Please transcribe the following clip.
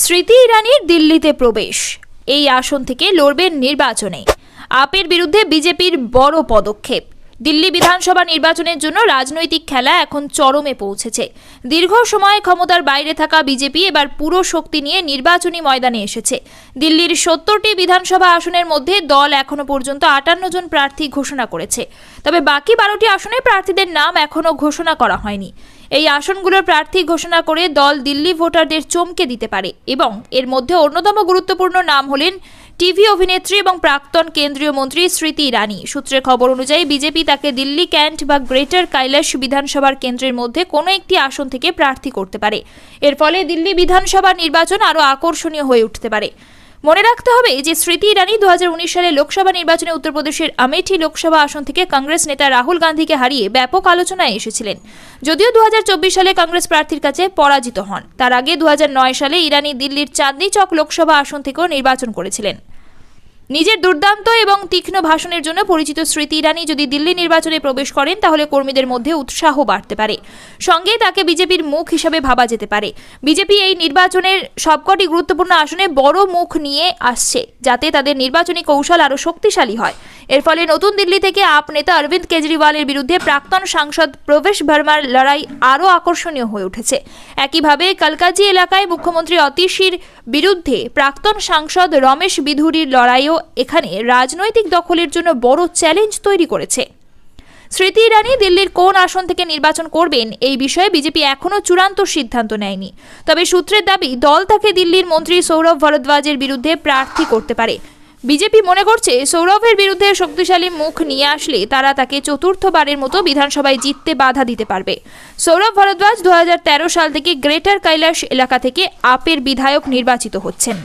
স্মৃতি ইরানির দিল্লিতে প্রবেশ। এই আসন থেকে লড়বেন নির্বাচনে। আপের বিরুদ্ধে বিজেপির বড় পদক্ষেপ। দিল্লি বিধানসভা নির্বাচনের জন্য রাজনৈতিক খেলা এখন চরমে পৌঁছেছে। দীর্ঘ সময় ক্ষমতার বাইরে থাকা বিজেপি এবার পুরো শক্তি নিয়ে নির্বাচনী ময়দানে এসেছে। দিল্লির সত্তরটি বিধানসভা আসনের মধ্যে দল এখনও পর্যন্ত আটান্ন জন প্রার্থী ঘোষণা করেছে। তবে বাকি বারোটি আসনে প্রার্থীদের নাম এখনও ঘোষণা করা হয়নি। এই আসনগুলোর প্রার্থী ঘোষণা করে দল দিল্লি ভোটারদের চমকে দিতে পারে এবং এর মধ্যে অন্যতম গুরুত্বপূর্ণ নাম হলেন টিভি অভিনেত্রী এবং প্রাক্তন কেন্দ্রীয় মন্ত্রী স্মৃতি ইরানি। সূত্রের খবর অনুযায়ী বিজেপি তাকে দিল্লি, ক্যান্ট বা গ্রেটার কৈলাস বিধানসভার কেন্দ্রের মধ্যে কোনো একটি আসন থেকে প্রার্থী করতে পারে। এর ফলে দিল্লি বিধানসভা নির্বাচন আরও আকর্ষণীয় হয়ে উঠতে পারে। মনে রাখতে হবে যে স্মৃতি ইরানি দুহাজার উনিশ সালে লোকসভা নির্বাচনে উত্তরপ্রদেশের আমেঠি লোকসভা আসন থেকে কংগ্রেস নেতা রাহুল গান্ধীকে হারিয়ে ব্যাপক আলোচনায় এসেছিলেন। যদিও দু হাজার চব্বিশ সালে কংগ্রেস প্রার্থীর কাছে পরাজিত হন। তার আগে দু হাজার নয় সালে ইরানি দিল্লির চাঁদনি চক লোকসভা আসন থেকেও নির্বাচন করেছিলেন। নিজের দুর্দান্ত এবং তীক্ষ্ণ ভাষণের জন্য পরিচিত স্মৃতি ইরানি যদি দিল্লি নির্বাচনে প্রবেশ করেন, তাহলে কর্মীদের মধ্যে উৎসাহ বাড়তে পারে। সঙ্গে তাকে বিজেপির মুখ হিসাবে ভাবা যেতে পারে। বিজেপি এই নির্বাচনের সবকটি গুরুত্বপূর্ণ আসনে বড় মুখ নিয়ে আসছে, যাতে তাদের নির্বাচনী কৌশল আরও শক্তিশালী হয়। এর ফলে নতুন দিল্লি থেকে আপ নেতা অরবিন্দ কেজরিওয়ালের বিরুদ্ধে প্রাক্তন সাংসদ প্রবেশ ভার্মার লড়াই আরও আকর্ষণীয় হয়ে উঠেছে। একইভাবে কালকাজি এলাকায় মুখ্যমন্ত্রী অতীশির বিরুদ্ধে প্রাক্তন সাংসদ রমেশ বিধুরির লড়াইও এখানে রাজনৈতিক দখলের জন্য বড় চ্যালেঞ্জ তৈরি করেছে। স্মৃতি ইরানি দিল্লির কোন আসন থেকে নির্বাচন করবেন এই বিষয়ে বিজেপি এখনও চূড়ান্ত সিদ্ধান্ত নেয়নি। তবে সূত্রের দাবি, দল তাকে দিল্লির মন্ত্রী সৌরভ ভরদ্বাজের বিরুদ্ধে প্রার্থী করতে পারে। বিজেপি মনে করছে সৌরভের বিরুদ্ধে শক্তিশালী মুখ নিয়ে আসলে তারা তাকে চতুর্থবারের মতো বিধানসভায় জিততে বাধা দিতে পারবে। সৌরভ ভরদ্বাজ দু হাজার তেরো সাল থেকে গ্রেটার কৈলাস এলাকা থেকে আপের বিধায়ক নির্বাচিত হচ্ছেন।